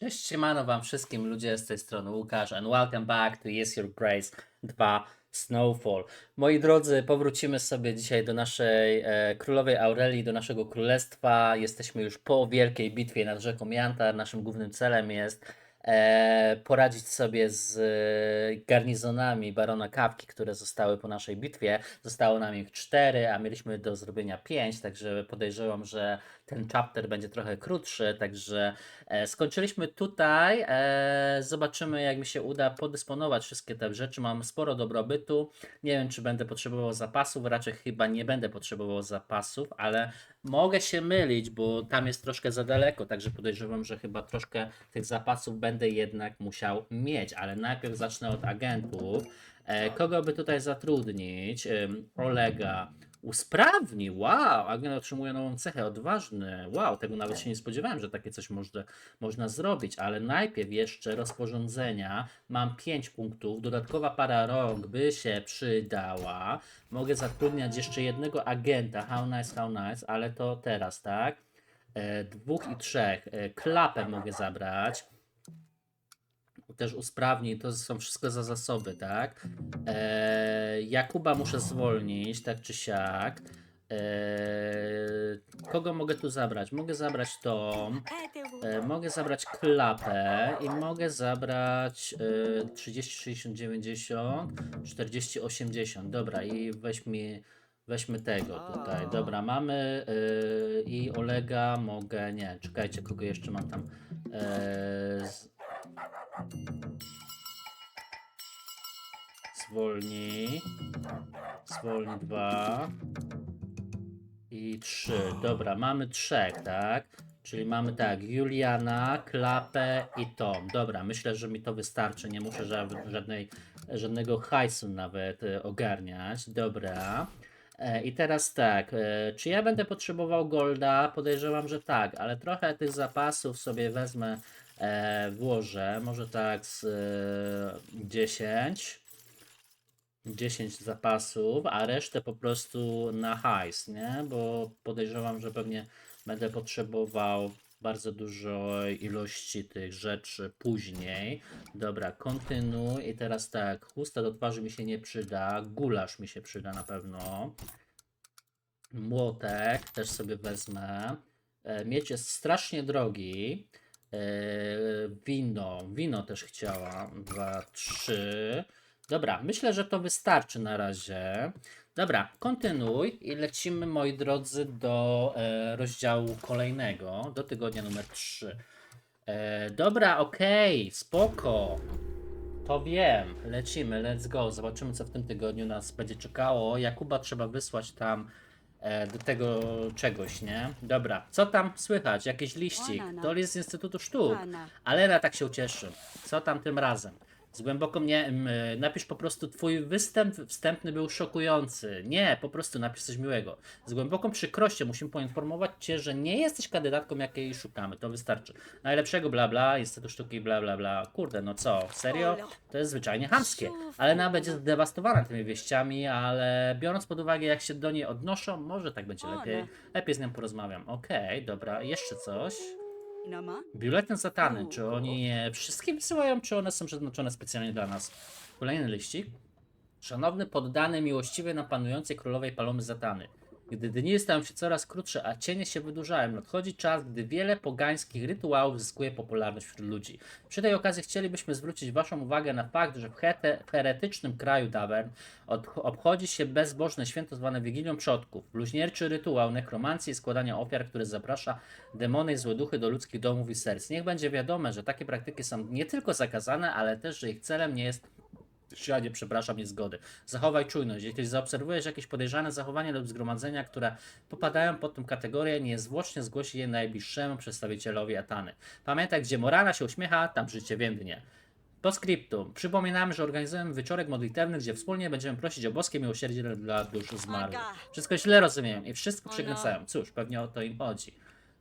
Cześć, siemano wam wszystkim ludzie z tej strony Łukasz and welcome back to Yes Your Grace 2 Snowfall. Moi drodzy, powrócimy sobie dzisiaj do naszej e, królowej Aurelii, do naszego królestwa. Jesteśmy już po wielkiej bitwie nad rzeką Jantar. Naszym głównym celem jest e, poradzić sobie z e, garnizonami barona Kawki, które zostały po naszej bitwie. Zostało nam ich cztery, a mieliśmy do zrobienia pięć, także podejrzewam, że ten chapter będzie trochę krótszy, także e, skończyliśmy tutaj. E, zobaczymy, jak mi się uda podysponować wszystkie te rzeczy. Mam sporo dobrobytu. Nie wiem, czy będę potrzebował zapasów. Raczej chyba nie będę potrzebował zapasów, ale mogę się mylić, bo tam jest troszkę za daleko, także podejrzewam, że chyba troszkę tych zapasów będę jednak musiał mieć. Ale najpierw zacznę od agentów. E, kogo by tutaj zatrudnić? Olega. Usprawni, wow, agent otrzymuje nową cechę, odważny, wow, tego nawet się nie spodziewałem, że takie coś można, można zrobić, ale najpierw jeszcze rozporządzenia, mam 5 punktów, dodatkowa para rąk by się przydała, mogę zatrudniać jeszcze jednego agenta, how nice, how nice, ale to teraz, tak, e, dwóch i trzech, e, klapę mogę zabrać, też usprawni, to są wszystko za zasoby, tak? E, Jakuba muszę zwolnić, tak czy siak. E, kogo mogę tu zabrać? Mogę zabrać tą, e, mogę zabrać klapę i mogę zabrać e, 30, 60, 90, 40, 80. Dobra, i weźmy, weźmy tego tutaj. Dobra, mamy e, i Olega mogę, nie, czekajcie, kogo jeszcze mam tam. E, z, Zwolnij. Zwolnij dwa. I trzy. Dobra, mamy trzech, tak? Czyli mamy tak, Juliana, Klapę i Tom. Dobra, myślę, że mi to wystarczy. Nie muszę ża- żadnej, żadnego hajsu nawet e, ogarniać. Dobra. E, I teraz tak, e, czy ja będę potrzebował golda? Podejrzewam, że tak, ale trochę tych zapasów sobie wezmę, włożę. Może tak z e, 10. 10 zapasów, a resztę po prostu na hajs, nie? Bo podejrzewam, że pewnie będę potrzebował bardzo dużo ilości tych rzeczy później. Dobra, kontynuuj i teraz tak, chusta do twarzy mi się nie przyda, gulasz mi się przyda na pewno. Młotek też sobie wezmę. E, Miecz jest strasznie drogi. E, Wino, wino też chciałam. Dwa, trzy. Dobra, myślę, że to wystarczy na razie. Dobra, kontynuuj i lecimy, moi drodzy, do e, rozdziału kolejnego, do tygodnia numer 3. E, dobra, okej, spoko. To wiem, lecimy, let's go. Zobaczymy, co w tym tygodniu nas będzie czekało. Jakuba trzeba wysłać tam do tego czegoś, nie? Dobra, co tam słychać? Jakiś liścik. To list z Instytutu Sztuk. Alena tak się ucieszy. Co tam tym razem? Z głęboką nie. m, Napisz po prostu twój występ wstępny był szokujący. Nie, po prostu napisz coś miłego. Z głęboką przykrością musimy poinformować cię, że nie jesteś kandydatką, jakiej szukamy. To wystarczy. Najlepszego bla bla, Instytut Sztuki bla bla bla. Kurde, no co? Serio? To jest zwyczajnie chamskie. Alena będzie zdewastowana tymi wieściami, ale biorąc pod uwagę, jak się do niej odnoszą, może tak będzie lepiej. Lepiej z nią porozmawiam. Okej, dobra, jeszcze coś. Biuletyn satany. Czy oni je wszystkie wysyłają, czy one są przeznaczone specjalnie dla nas? Kolejny liścik. Szanowny poddany miłościwie na panującej królowej palomy zatany. Gdy dni stają się coraz krótsze, a cienie się wydłużają, nadchodzi czas, gdy wiele pogańskich rytuałów zyskuje popularność wśród ludzi. Przy tej okazji chcielibyśmy zwrócić Waszą uwagę na fakt, że w heretycznym kraju Davern od, obchodzi się bezbożne święto zwane Wigilią Przodków. Bluźnierczy rytuał nekromancji i składania ofiar, który zaprasza demony i złe duchy do ludzkich domów i serc. Niech będzie wiadome, że takie praktyki są nie tylko zakazane, ale też, że ich celem nie jest Siadzie, przepraszam, niezgody. Zachowaj czujność. Jeśli zaobserwujesz jakieś podejrzane zachowania lub zgromadzenia, które popadają pod tę kategorię, niezwłocznie zgłosi je najbliższemu przedstawicielowi Atany. Pamiętaj, gdzie Morana się uśmiecha, tam życie więdnie. Po. Przypominamy, że organizujemy wieczorek modlitewny, gdzie wspólnie będziemy prosić o boskie miłosierdzie dla dusz zmarłych. Wszystko źle rozumiem i wszystko przekręcają. Cóż, pewnie o to im chodzi.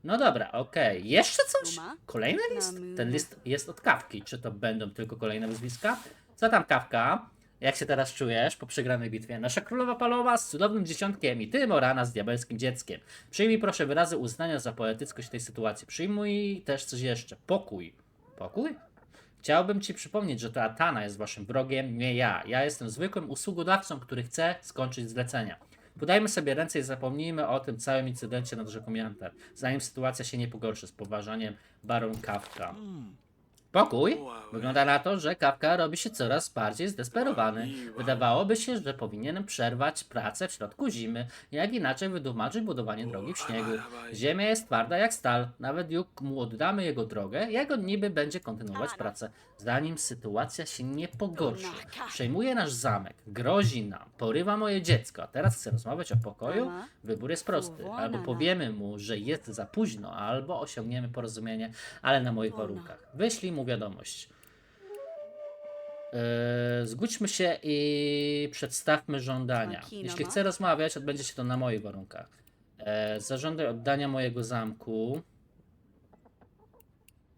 No dobra, okej. Jeszcze coś? Kolejny list? Ten list jest od kawki. Czy to będą tylko kolejne nazwiska? Co tam kawka? Jak się teraz czujesz po przegranej bitwie? Nasza królowa palowa z cudownym dziesiątkiem i ty, Morana, z diabelskim dzieckiem. Przyjmij proszę wyrazy uznania za poetyckość tej sytuacji. Przyjmuj też coś jeszcze. Pokój. Pokój? Chciałbym ci przypomnieć, że to Atana jest waszym wrogiem, nie ja. Ja jestem zwykłym usługodawcą, który chce skończyć zlecenia. Podajmy sobie ręce i zapomnijmy o tym całym incydencie nad rzeką Jantar, zanim sytuacja się nie pogorszy z poważaniem Baron Kafka. Pokój? Wygląda na to, że Kafka robi się coraz bardziej zdesperowany. Wydawałoby się, że powinienem przerwać pracę w środku zimy, jak inaczej wytłumaczyć budowanie drogi w śniegu. Ziemia jest twarda jak stal, nawet jak mu oddamy jego drogę, jak on niby będzie kontynuować pracę, zanim sytuacja się nie pogorszy. Przejmuje nasz zamek, grozi nam, porywa moje dziecko, a teraz chce rozmawiać o pokoju? Wybór jest prosty. Albo powiemy mu, że jest za późno, albo osiągniemy porozumienie, ale na moich warunkach. Wyślij mu wiadomość. Yy, zgódźmy się i przedstawmy żądania. Makina Jeśli ma? chce rozmawiać, odbędzie się to na moich warunkach. E, zażądaj oddania mojego zamku.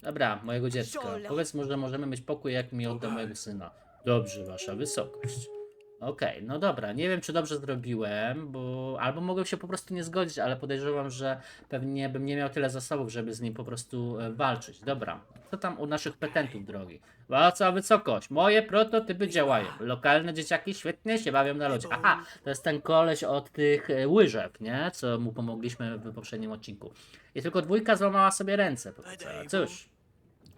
Dobra, mojego dziecka. Powiedz mu, że możemy mieć pokój, jak mi odda mojego syna. Dobrze, wasza wysokość. Okej, no dobra, nie wiem czy dobrze zrobiłem, bo albo mogłem się po prostu nie zgodzić, ale podejrzewam, że pewnie bym nie miał tyle zasobów, żeby z nim po prostu e, walczyć. Dobra, co tam u naszych petentów drogi? Wasza wysokość, moje prototypy działają. Lokalne dzieciaki świetnie się bawią na lodzie. Aha, to jest ten koleś od tych e, łyżew, nie? Co mu pomogliśmy w poprzednim odcinku. I tylko dwójka złamała sobie ręce. póki co. Cóż,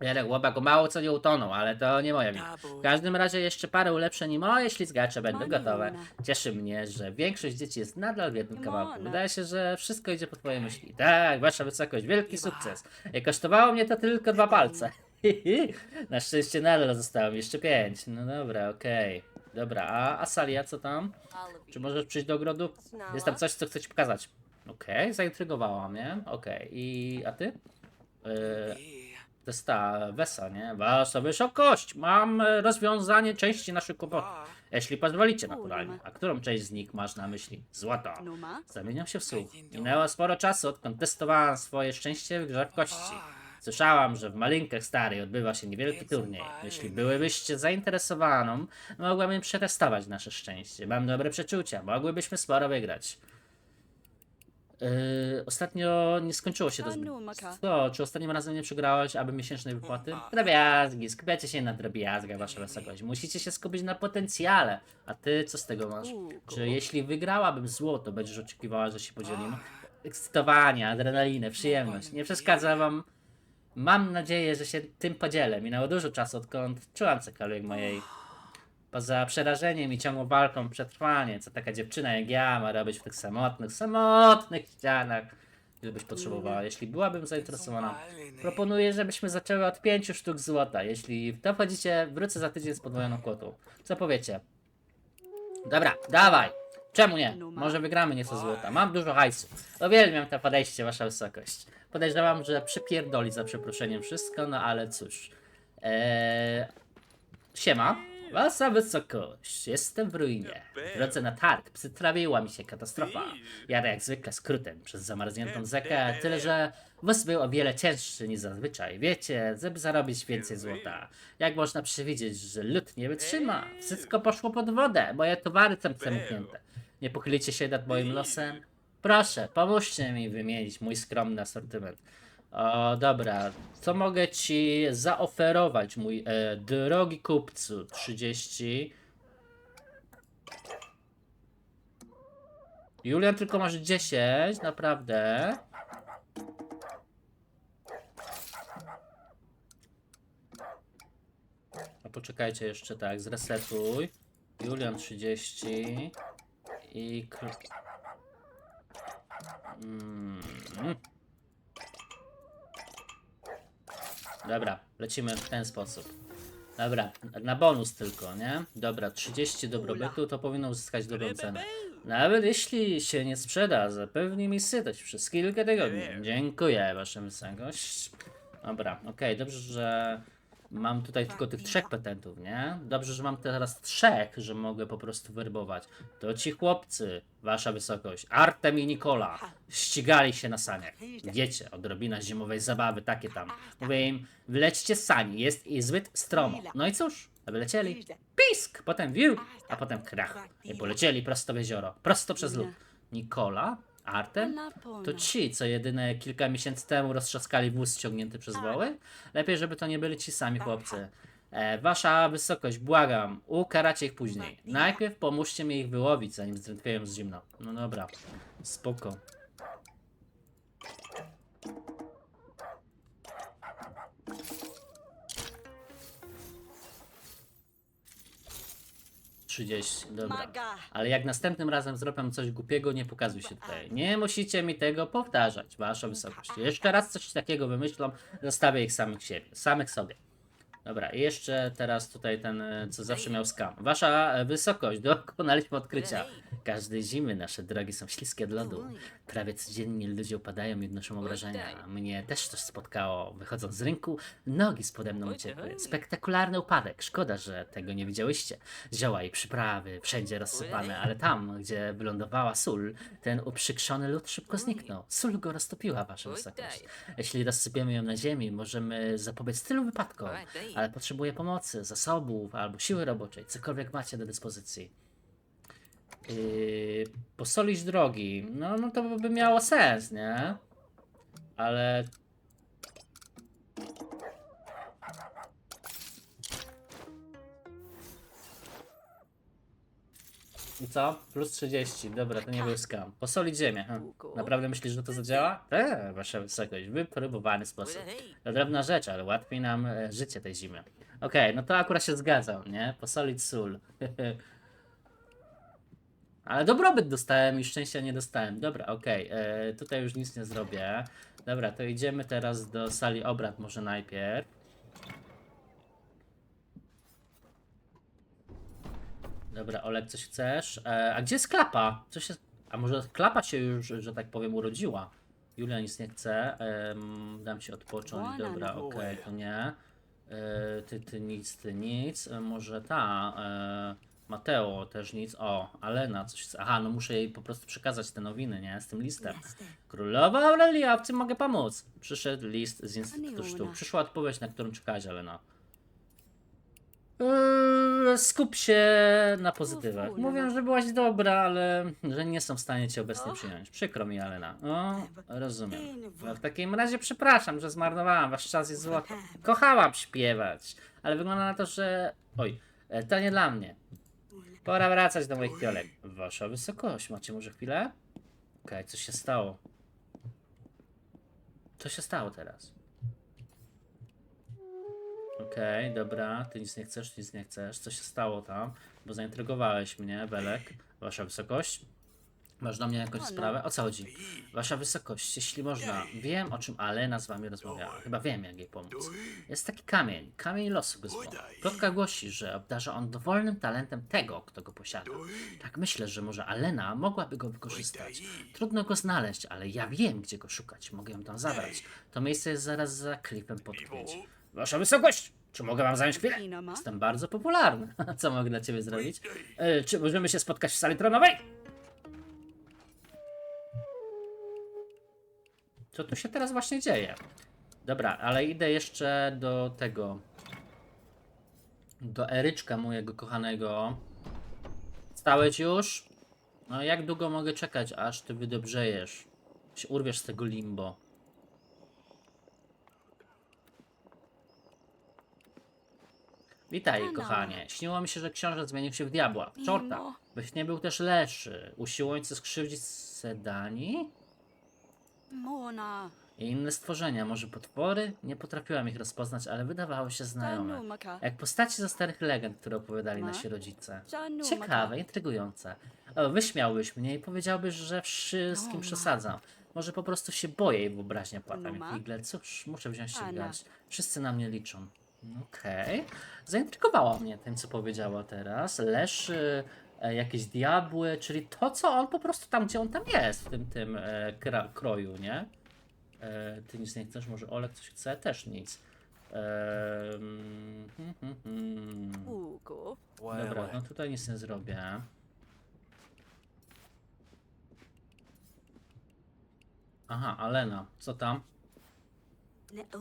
Jarek chłopak mało co nie utonął, ale to nie moja wina. W każdym razie jeszcze parę ulepszeń i moje ślizgacze będą gotowe. Cieszy mnie, że większość dzieci jest nadal w jednym kawałku. Wydaje się, że wszystko idzie po twojej myśli. Tak, wasza wysokość, wielki sukces. I kosztowało mnie to tylko dwa palce. Na szczęście nadal zostało mi jeszcze pięć. No dobra, okej. Dobra, a Asalia co tam? Czy możesz przyjść do ogrodu? Jest tam coś, co chcę ci pokazać. Okej, zaintrygowała mnie. Okej, i a ty? Yy, to jest ta Wesa, nie? Wasza wysokość! Mam e, rozwiązanie części naszych kłopotów. Jeśli pozwolicie, naturalnie. A którą część z nich masz na myśli? Złoto. Numa? Zamieniam się w słuch. Minęło sporo czasu, odkąd testowałam swoje szczęście w grze w kości. Słyszałam, że w Malinkach Starej odbywa się niewielki turniej. Jeśli byłybyście zainteresowaną, mogłabym przetestować nasze szczęście. Mam dobre przeczucia, mogłybyśmy sporo wygrać. Yy, ostatnio nie skończyło się to zbyt. Co, czy ostatnim razem nie przegrałeś, aby miesięcznej wypłaty? Drobiazgi, skupiacie się na drobiazgach, wasza wysokość. Musicie się skupić na potencjale. A ty co z tego masz? Czy jeśli wygrałabym złoto, będziesz oczekiwała, że się podzielimy? Ekscytowanie, adrenalinę, przyjemność. Nie przeszkadza wam. Mam nadzieję, że się tym podzielę. Minęło dużo czasu, odkąd czułam cokolwiek mojej. Poza przerażeniem i ciągłą walką o przetrwanie, co taka dziewczyna jak ja ma robić w tych samotnych, samotnych ścianach, gdybyś potrzebowała. Jeśli byłabym zainteresowana, proponuję, żebyśmy zaczęły od pięciu sztuk złota. Jeśli w to wchodzicie, wrócę za tydzień z podwojoną kwotą. Co powiecie? Dobra, dawaj! Czemu nie? Może wygramy nieco złota. Mam dużo hajsu. Uwielbiam to podejście, wasza wysokość. Podejrzewam, że przypierdoli za przeproszeniem wszystko, no ale cóż. Eee... Siema. Wasza wysokość. Jestem w ruinie. W drodze na targ przytrafiła mi się katastrofa. Jadę jak zwykle skrótem przez zamarzniętą rzekę, tyle że wóz był o wiele cięższy niż zazwyczaj. Wiecie, żeby zarobić więcej złota. Jak można przewidzieć, że lud nie wytrzyma? Wszystko poszło pod wodę, moje towary są zamknięte. Nie pochylicie się nad moim losem? Proszę, pomóżcie mi wymienić mój skromny asortyment. O, dobra, co mogę ci zaoferować, mój e, drogi kupcu? 30. Julian, tylko masz 10, naprawdę. A poczekajcie jeszcze tak, zresetuj. Julian 30 i. Mm. Dobra, lecimy w ten sposób. Dobra, na bonus tylko, nie? Dobra, 30 dobrobytu to powinno uzyskać dobrą cenę. Nawet jeśli się nie sprzeda, zapewni mi sytość przez kilka tygodni. Dziękuję, wasza wysokość. Dobra, okej, dobrze, że mam tutaj tylko tych trzech petentów, nie? Dobrze, że mam teraz trzech, że mogę po prostu werbować. To ci chłopcy, wasza wysokość, Artem i Nikola, ścigali się na saniach. Wiecie, odrobina zimowej zabawy, takie tam. Mówię im, wylećcie z sani, jest i zbyt stromo. No i cóż, wylecieli. Pisk, potem wiu, a potem krach. I polecieli prosto w jezioro, prosto przez lód. Nikola? Artem? To ci, co jedyne kilka miesięcy temu roztrzaskali wóz ściągnięty przez woły? Lepiej, żeby to nie byli ci sami chłopcy. E, wasza wysokość, błagam, ukaracie ich później. Najpierw pomóżcie mi ich wyłowić, zanim zdrętwieją z zimna. No dobra, spoko. Trzydzieści, dobra. Maga. Ale jak następnym razem zrobię coś głupiego, nie pokazuj się tutaj. Nie musicie mi tego powtarzać, wasza wysokość. Jeszcze raz coś takiego wymyślą, zostawię ich samych siebie, samych sobie. Dobra, i jeszcze teraz tutaj ten, co zawsze miał skam. Wasza e, wysokość, dokonaliśmy odkrycia. Każdej zimy nasze drogi są śliskie od lodu. Prawie codziennie ludzie upadają i odnoszą obrażenia. Mnie też coś spotkało. Wychodząc z rynku, nogi z pode mną uciekły. Spektakularny upadek. Szkoda, że tego nie widziałyście. Zioła i przyprawy, wszędzie rozsypane, ale tam, gdzie wylądowała sól, ten uprzykrzony lód szybko zniknął. Sól go roztopiła, wasza wysokość. Jeśli rozsypiemy ją na ziemi, możemy zapobiec tylu wypadkom. Ale potrzebuję pomocy, zasobów albo siły roboczej, cokolwiek macie do dyspozycji. Yy, posolić drogi. No, no to by miało sens, nie? Ale. I co? Plus 30. Dobra, to nie był skam. Posolić ziemię. Hm. Naprawdę myślisz, że to zadziała? Eee, wasza wysokość. Wypróbowany sposób. To drobna rzecz, ale ułatwi nam e, życie tej zimy. Okej, no to akurat się zgadzam, nie? Posolić sól. ale dobrobyt dostałem i szczęścia nie dostałem. Dobra, okej, e, tutaj już nic nie zrobię. Dobra, to idziemy teraz do sali obrad może najpierw. Dobra, Olek, coś chcesz? E, a gdzie jest klapa? Co się... A może klapa się już, że tak powiem, urodziła? Julia nic nie chce. Em, dam ci odpocząć. Dobra, okej, to nie. E, ty, ty nic, ty nic. E, może ta. E, Mateo też nic. O, Alena coś chce. Aha, no muszę jej po prostu przekazać te nowiny, nie? Z tym listem. Królowa Aurelia, w czym mogę pomóc? Przyszedł list z Instytutu. Sztuk. Przyszła odpowiedź, na którą czekałeś, Alena. Eee, skup się na pozytywach. Mówią, że byłaś dobra, ale że nie są w stanie cię obecnie przyjąć. Przykro mi, Alena. O, rozumiem. No, w takim razie przepraszam, że zmarnowałam wasz czas i złoto. Kochałam śpiewać, ale wygląda na to, że... Oj, e, to nie dla mnie. Pora wracać do moich fiolek. Wasza wysokość, macie może chwilę? Okej, coś się stało. Co się stało teraz? Okej, dobra, ty nic nie chcesz, nic nie chcesz. Co się stało tam? Bo zaintrygowałeś mnie, Belek. Wasza wysokość. Masz do mnie jakąś O, no. sprawę? O co chodzi? Wasza wysokość, jeśli można. Wiem, o czym Alena z wami rozmawiała. Chyba wiem, jak jej pomóc. Jest taki kamień, kamień losu go zwał. Plotka głosi, że obdarza on dowolnym talentem tego, kto go posiada. Tak myślę, że może Alena mogłaby go wykorzystać. Trudno go znaleźć, ale ja wiem, gdzie go szukać. Mogę ją tam zabrać. To miejsce jest zaraz za klifem podkryć. Wasza wysokość! Czy mogę wam zająć chwilę? Jestem bardzo popularny. Co mogę dla ciebie zrobić? E, czy możemy się spotkać w sali tronowej? Co tu się teraz właśnie dzieje? Dobra, ale idę jeszcze do tego. Do Eryczka mojego kochanego. Stałeś już? No jak długo mogę czekać, aż ty wydobrzejesz? Się urwiesz z tego limbo. Witaj, kochanie. Śniło mi się, że książę zmienił się w diabła, czorta. Byś nie był też leszy. Usiłujący skrzywdzić Sedani? Mona. I inne stworzenia, może potwory? Nie potrafiłam ich rozpoznać, ale wydawały się znajome. Jak postaci ze starych legend, które opowiadali nasi rodzice. Ciekawe, intrygujące. O, wyśmiałbyś mnie i powiedziałbyś, że wszystkim przesadzam. Może po prostu się boję i wyobraźnia płata mi ma. w igle. Cóż, muszę wziąć się w garść. Wszyscy na mnie liczą. Okej. Zaintrygowała mnie tym, co powiedziała teraz. E, jakieś diabły, czyli to, co on po prostu tam, gdzie on tam jest, w tym, tym e, kra- kroju, nie? E, ty nic nie chcesz, może Olek coś chce? Też nic. Hmm, hmm, hmm. Ugo. Dobra, no tutaj nic nie zrobię. Aha, Alena, co tam?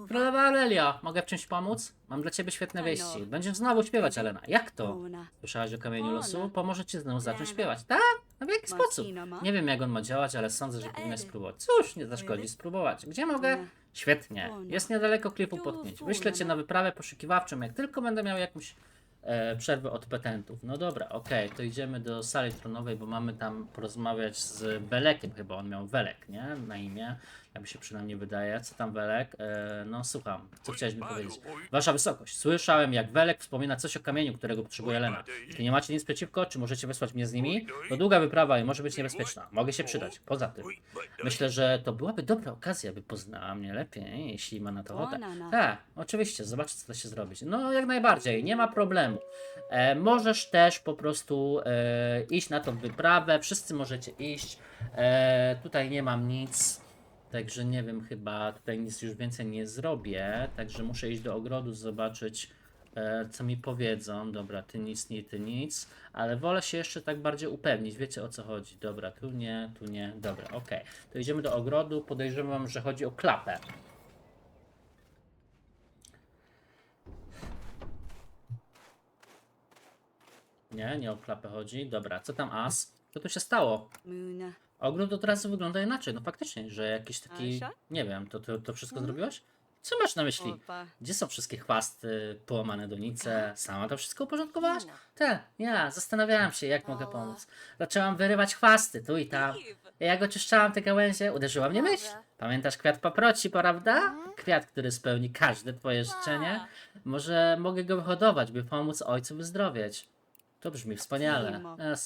Królowa Aurelia, mogę w czymś pomóc? Mam dla ciebie świetne wieści. Będziesz znowu śpiewać, Alena. Jak to? Słyszałaś o kamieniu losu? Pomoże ci znowu zacząć śpiewać. Tak? No w jaki sposób? Nie wiem jak on ma działać, ale sądzę, że powinien spróbować. Cóż, nie zaszkodzi spróbować. Gdzie mogę? Nie. Świetnie. Jest niedaleko klifu Tu, potknięć. Wyślę cię na wyprawę poszukiwawczą, jak tylko będę miał jakąś e, przerwę od petentów. No dobra, okej, to idziemy do sali tronowej, bo mamy tam porozmawiać z Welekiem chyba. On miał Welek, nie? Na imię. Jak mi się przynajmniej wydaje. Co tam Welek? E, no słucham. Co chciałeś mi powiedzieć? Wasza wysokość, słyszałem jak Welek wspomina coś o kamieniu, którego potrzebuje Lena. Jeśli nie macie nic przeciwko, czy możecie wysłać mnie z nimi? To długa wyprawa i może być niebezpieczna. Mogę się przydać. Poza tym, myślę, że to byłaby dobra okazja, by poznała mnie lepiej, jeśli ma na to ochotę. Tak, oczywiście, zobaczcie co da się zrobić. No jak najbardziej, nie ma problemu. E, możesz też po prostu e, iść na tą wyprawę, wszyscy możecie iść. E, tutaj nie mam nic. Także nie wiem, chyba tutaj nic już więcej nie zrobię. Także muszę iść do ogrodu, zobaczyć, e, co mi powiedzą. Dobra, ty nic, nie, ty nic. Ale wolę się jeszcze tak bardziej upewnić. Wiecie o co chodzi. Dobra, tu nie, tu nie. Dobra, okej. To idziemy do ogrodu. Podejrzewam, że chodzi o klapę. Nie, nie o klapę chodzi. Dobra, co tam as? Co tu się stało? Moon. Ogród od razu wygląda inaczej. No faktycznie, że jakiś taki. Aisha? Nie wiem, to, to, to wszystko Mhm. zrobiłaś? Co masz na myśli? Opa. Gdzie są wszystkie chwasty, połamane donice? Sama to wszystko uporządkowałaś? Nina. Tak, ja zastanawiałam się, jak mogę pomóc. Zaczęłam wyrywać chwasty tu i tam. Jak oczyszczałam te gałęzie, uderzyła mnie myśl. Dobra. Pamiętasz kwiat paproci, prawda? Kwiat, który spełni każde twoje życzenie. Może mogę go wyhodować, by pomóc ojcu wyzdrowieć. To brzmi wspaniale.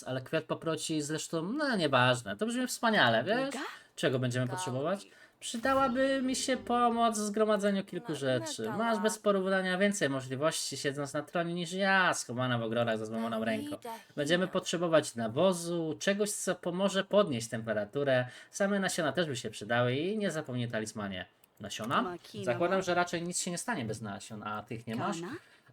Ale kwiat paproci zresztą, no nieważne. To brzmi wspaniale, wiesz? Czego będziemy potrzebować? Przydałaby mi się pomoc w zgromadzeniu kilku rzeczy. Masz bez porównania więcej możliwości siedząc na tronie niż ja, schowana w ogrodach za złomoną ręką. Będziemy potrzebować nawozu, czegoś, co pomoże podnieść temperaturę. Same nasiona też by się przydały i nie zapomnij talismanie. Nasiona? Zakładam, że raczej nic się nie stanie bez nasion, a tych nie masz?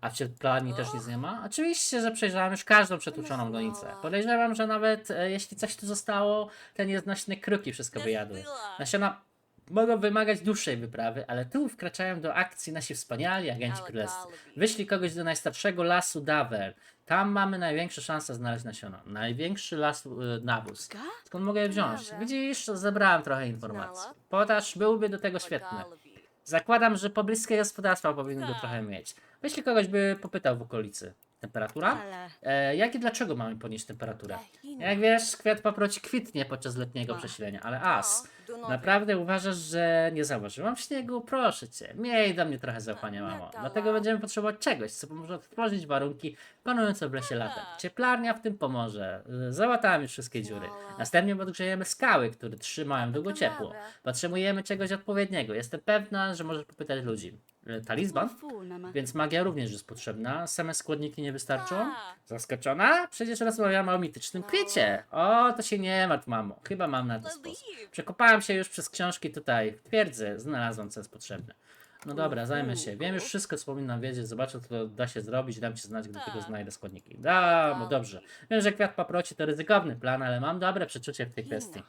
A w cieplarni też nic nie ma? Oczywiście, że przejrzałem już każdą przetłuczoną donicę. Podejrzewam, że nawet e, jeśli coś tu zostało, te nieznośne kruki wszystko wyjadły. Nasiona mogą wymagać dłuższej wyprawy, ale tu wkraczają do akcji nasi wspaniali agenci królewscy. Wyślij kogoś do najstarszego lasu Daver. Tam mamy największe szanse znaleźć nasiona. Największy las y, nawóz. Skąd mogę je wziąć? Widzisz, zebrałem trochę informacji. Podaż byłby do tego świetny. Zakładam, że pobliskie gospodarstwa powinny go trochę mieć. Jeśli kogoś by popytał w okolicy. Temperatura? E, jak i dlaczego mamy podnieść temperaturę? Jak wiesz, kwiat paproci kwitnie podczas letniego przesilenia, ale as, naprawdę uważasz, że nie zauważyłam śniegu? Proszę cię, miej do mnie trochę zaufania, mamo. Dlatego będziemy potrzebować czegoś, co pomoże odtworzyć warunki panujące w lesie latem. Cieplarnia w tym pomoże. Y, Załatamy wszystkie dziury. Następnie podgrzejemy skały, które trzymają długo ciepło. Potrzebujemy czegoś odpowiedniego. Jestem pewna, że możesz popytać ludzi. Y, Talizman? Więc magia również jest potrzebna. Same składniki nie wystarczą? Zaskoczona? Przecież rozmawiamy o mitycznym kwiecie. O, to się nie martw, mamo. Chyba mam na to sposób. Przekopałem się już przez książki tutaj w twierdzy. Znalazłam, co jest potrzebne. No dobra, zajmę się. Wiem już wszystko, co powinnam wiedzieć. Zobaczę, co da się zrobić. Dam ci znać, gdy tylko Tak. znajdę składniki. Da, no dobrze. Wiem, że kwiat paproci to ryzykowny plan, ale mam dobre przeczucie w tej kwestii.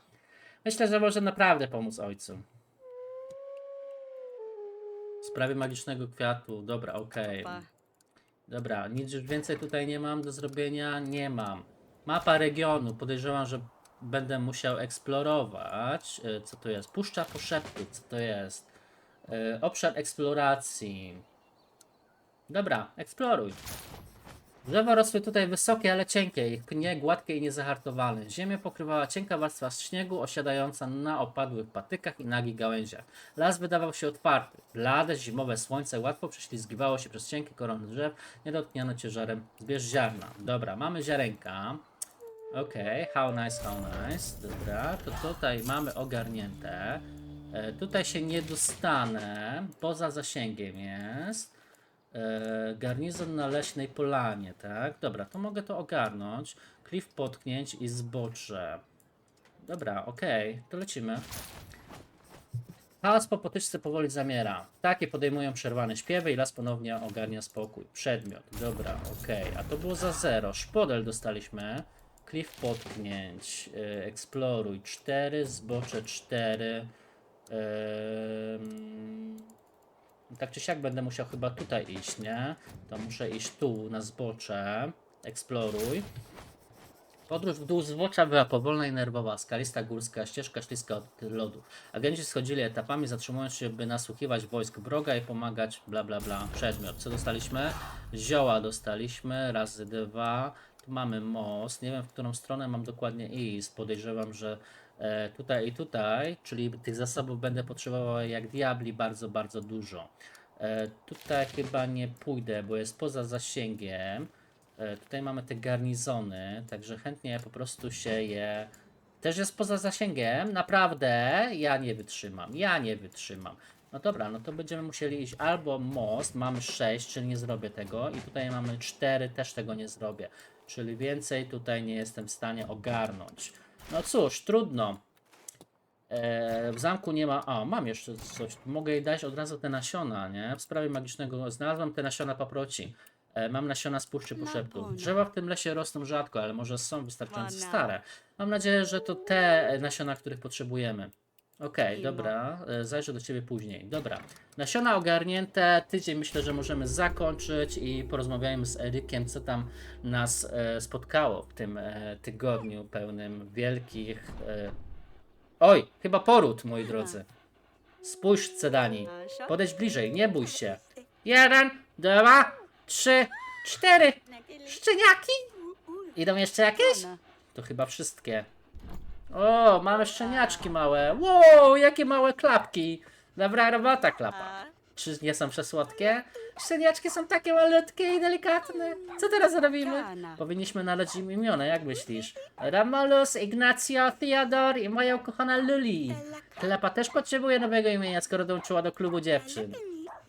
Myślę, że może naprawdę pomóc ojcu. Sprawie magicznego kwiatu. Dobra, okej. Dobra, nic już więcej tutaj nie mam do zrobienia. Nie mam. Mapa regionu. Podejrzewam, że będę musiał eksplorować. E, Co to jest? Puszcza poszeptu. Co to jest? E, Obszar eksploracji. Dobra, eksploruj. Drzewa rosły tutaj wysokie, ale cienkie, pnie gładkie i niezahartowane. Ziemię pokrywała cienka warstwa śniegu osiadająca na opadłych patykach i nagich gałęziach. Las wydawał się otwarty. Blade, zimowe słońce łatwo prześlizgiwało się przez cienkie korony drzew, nie dotknięto ciężarem zbierz ziarna. Dobra, mamy ziarenka. Okej, how nice, how nice. Dobra, to tutaj mamy ogarnięte. E, tutaj się nie dostanę, poza zasięgiem jest. E, garnizon na leśnej polanie, tak? Dobra, to mogę to ogarnąć. Klif potknięć i zbocze. Dobra, okej, to lecimy. Chaos po potyczce powoli zamiera. Takie podejmują przerwane śpiewy i las ponownie ogarnia spokój. Przedmiot, dobra, okej. A to było za zero. Szpodel dostaliśmy. Klif potknięć. Yy, eksploruj 4, zbocze 4. tak czy siak będę musiał chyba tutaj iść, nie? To muszę iść tu na zbocze. Eksploruj. Podróż w dół zwłocza była powolna i nerwowa, skalista górska, ścieżka śliska od lodu. Agenci schodzili etapami, zatrzymując się, by nasłuchiwać wojsk wroga i pomagać, bla bla bla. Przedmiot. Co dostaliśmy? Zioła dostaliśmy, razy dwa. Tu mamy most. Nie wiem, w którą stronę mam dokładnie iść. Podejrzewam, że tutaj i tutaj, czyli tych zasobów będę potrzebował jak diabli bardzo, bardzo dużo. E, tutaj chyba nie pójdę, bo jest poza zasięgiem. E, Tutaj mamy te garnizony, także chętnie po prostu się je. Też jest poza zasięgiem, naprawdę. Ja nie wytrzymam, ja nie wytrzymam. No dobra, no to będziemy musieli iść albo most, mamy 6, czyli nie zrobię tego, i tutaj mamy 4, też tego nie zrobię. Czyli więcej tutaj nie jestem w stanie ogarnąć. No cóż, trudno. E, w zamku nie ma. O, mam jeszcze coś. Mogę jej dać od razu te nasiona, nie? W sprawie magicznego. Znalazłam te nasiona paproci. E, mam nasiona z puszczy poszeptu. Drzewa w tym lesie rosną rzadko, ale może są wystarczająco stare. Mam nadzieję, że to te nasiona, których potrzebujemy. Okej, dobra. E, Zajrzę do ciebie później. Dobra. Nasiona ogarnięte. Tydzień myślę, że możemy zakończyć i porozmawiajmy z Erykiem, co tam nas e, spotkało w tym e, tygodniu pełnym wielkich. E... Oj, chyba poród, moi drodzy. Spójrz, Cedani. Podejdź bliżej, nie bój się. Jeden, dwa, trzy, cztery. Szczeniaki? Idą jeszcze jakieś? To chyba wszystkie. O, mamy szczeniaczki małe. Wow, jakie małe klapki. Dobra robota, klapa. Czy nie są przesłodkie? Szczeniaczki są takie malutkie i delikatne. Co teraz robimy? Powinniśmy nadać im imiona, jak myślisz? Ramolus, Ignacio, Theodor i moja ukochana Luli. Klapa też potrzebuje nowego imienia, skoro dołączyła do klubu dziewczyn.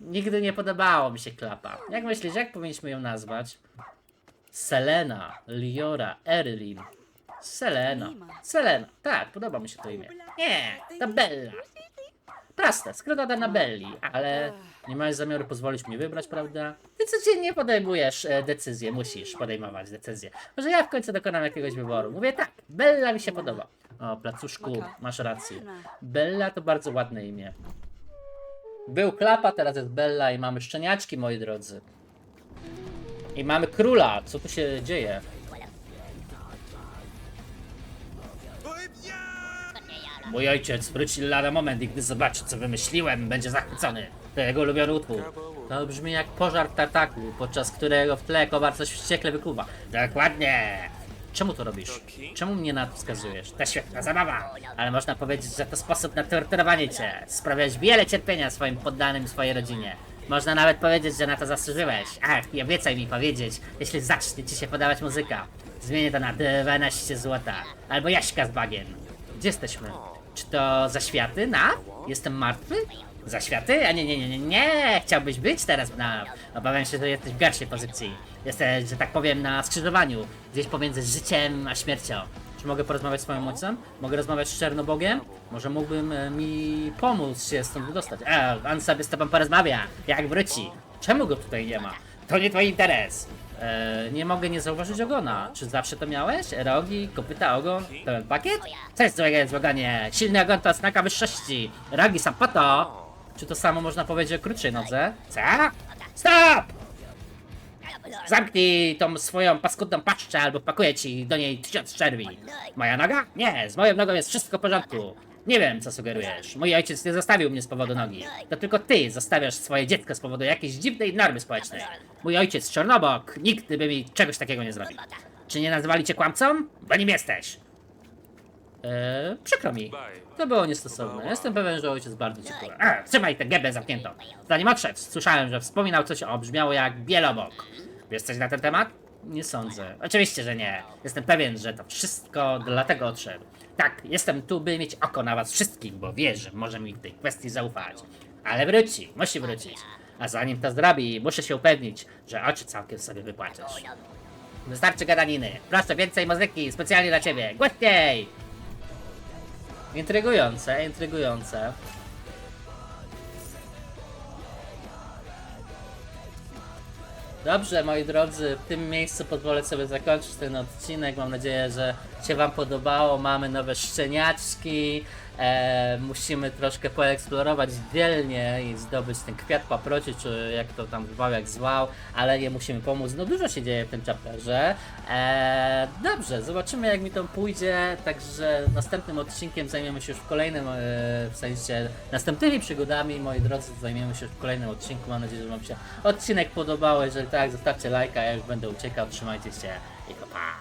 Nigdy nie podobało mi się Klapa. Jak myślisz, jak powinniśmy ją nazwać? Selena, Liora, Erlin. Selena. Selena. Tak, podoba mi się to imię. Nie, to Bella. Proste, skrót od Annabelli, ale nie masz zamiaru pozwolić mi wybrać, prawda? Ty codziennie podejmujesz e, decyzje, musisz podejmować decyzje. Może ja w końcu dokonam jakiegoś wyboru. Mówię tak, Bella mi się podoba. O, placuszku, masz rację. Bella to bardzo ładne imię. Był klapa, teraz jest Bella i mamy szczeniaczki, moi drodzy. I mamy króla. Co tu się dzieje? Mój ojciec wróci lada moment i gdy zobaczy, co wymyśliłem, będzie zachwycony. To jego ulubiony utwór. To brzmi jak pożar tartaku, podczas którego w tle kowal coś wściekle wykuwa. Dokładnie! Czemu to robisz? Czemu mnie na to wskazujesz? To świetna zabawa! Ale można powiedzieć, że to sposób na torturowanie cię. Sprawiałeś wiele cierpienia swoim poddanym swojej rodzinie. Można nawet powiedzieć, że na to zasłużyłeś. Ach, i obiecaj mi powiedzieć, jeśli zacznie ci się podobać muzyka. Zmienię to na 12 złota. Albo Jaśka z bagien. Gdzie jesteśmy? Czy to zaświaty? Na? Jestem martwy? Zaświaty? A nie, nie, nie, nie, nie! Chciałbyś być teraz na... Obawiam się, że jesteś w gorszej pozycji. Jesteś, że tak powiem, na skrzyżowaniu. Gdzieś pomiędzy życiem a śmiercią. Czy mogę porozmawiać z swoim ojcem? Mogę rozmawiać z Czernobogiem? Może mógłbym e, mi pomóc się stąd wydostać? E, on sobie z tobą porozmawia, jak wróci. Czemu go tutaj nie ma? To nie twój interes. E, nie mogę nie zauważyć ogona. Czy zawsze to miałeś? Rogi, kopyta, ogon, pełen pakiet? Co jest złego jest w ogonie? Silny ogon to oznaka wyższości. Rogi są po to. Czy to samo można powiedzieć o krótszej nodze? Co? Stop! Zamknij tą swoją paskudną paszczę, albo pakuję ci do niej tysiąc czerwi. Moja noga? Nie, z moją nogą jest wszystko w porządku. Nie wiem, co sugerujesz. Mój ojciec nie zostawił mnie z powodu nogi. To tylko ty zostawiasz swoje dziecko z powodu jakiejś dziwnej normy społecznej. Mój ojciec Czarnobok nigdy by mi czegoś takiego nie zrobił. Czy nie nazwali cię kłamcą? Bo nim jesteś. Eee, przykro mi. To było niestosowne. Jestem pewien, że ojciec bardzo cię kocha. A, trzymaj tę gębę zamkniętą. Zanim odszedł, słyszałem, że wspominał coś o brzmiało jak bielobok. Wiesz coś na ten temat? Nie sądzę. Oczywiście, że nie. Jestem pewien, że to wszystko dlatego odszedł. Tak, jestem tu, by mieć oko na was wszystkich, bo wiesz, że może mi w tej kwestii zaufać. Ale wróci, musi wrócić. A zanim to zrobi, muszę się upewnić, że oczy całkiem sobie wypłaczesz. Wystarczy gadaniny. Proszę, więcej muzyki, specjalnie dla ciebie. Głośniej! Intrygujące, intrygujące. Dobrze, moi drodzy, w tym miejscu pozwolę sobie zakończyć ten odcinek. Mam nadzieję, że się Wam podobało. Mamy nowe szczeniaczki. E, musimy troszkę poeksplorować dzielnie i zdobyć ten kwiat paproci, czy jak to tam zwał, jak zwał, ale nie musimy pomóc. No dużo się dzieje w tym chapterze. E, dobrze, zobaczymy jak mi to pójdzie. Także następnym odcinkiem zajmiemy się już w kolejnym, e, w sensie następnymi przygodami, moi drodzy, zajmiemy się już w kolejnym odcinku. Mam nadzieję, że Wam się odcinek podobał. Jeżeli tak, zostawcie lajka, ja już będę uciekał. Trzymajcie się i pa!